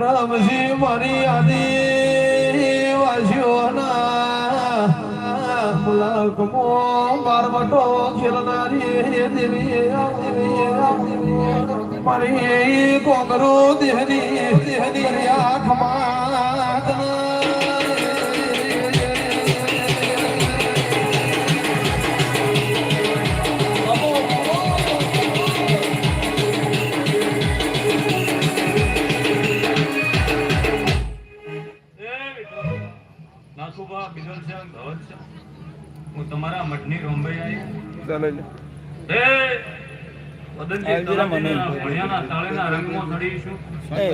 રામજી મારી આદિ વાસીઓના મુલાકમો બારવટો ખેલનારી દેવી દેવી મારી કોંગરો દેહની દેહની આંખમાં નાથુબા બિગલ છે ધવલ છે. હું તમારા મઠની રોંબાઈ આવી ચાલે. છે એ વદનજી તળાજીના ભણ્યાના તાળેના રંગમાં ચડીશું એ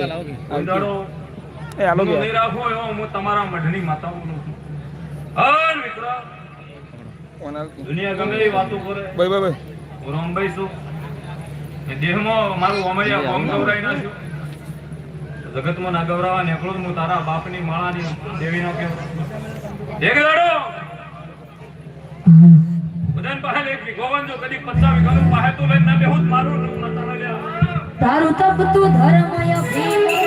ઉંડાડો એ હાલો નહીં રાખો એવો હું તમારા મઢની માતાઓનો છું. હર મિત્ર. દુનિયા ગમે એ વાતો કરે. બાય બાય હું છું. દેહમાં મારું અમૈયા કોમ ગવરાઈ જગતમાં ના ગવરાવા નીકળું હું તારા બાપની માળાની દેવીનો કેમ? એક લડો. બધાને પાસે લેખી ગોવન જો કદી પચાસ વીઘાનું પાસે તું લઈને ના બેહું, મારું તારું તપ તું ધર્મય ભીમ.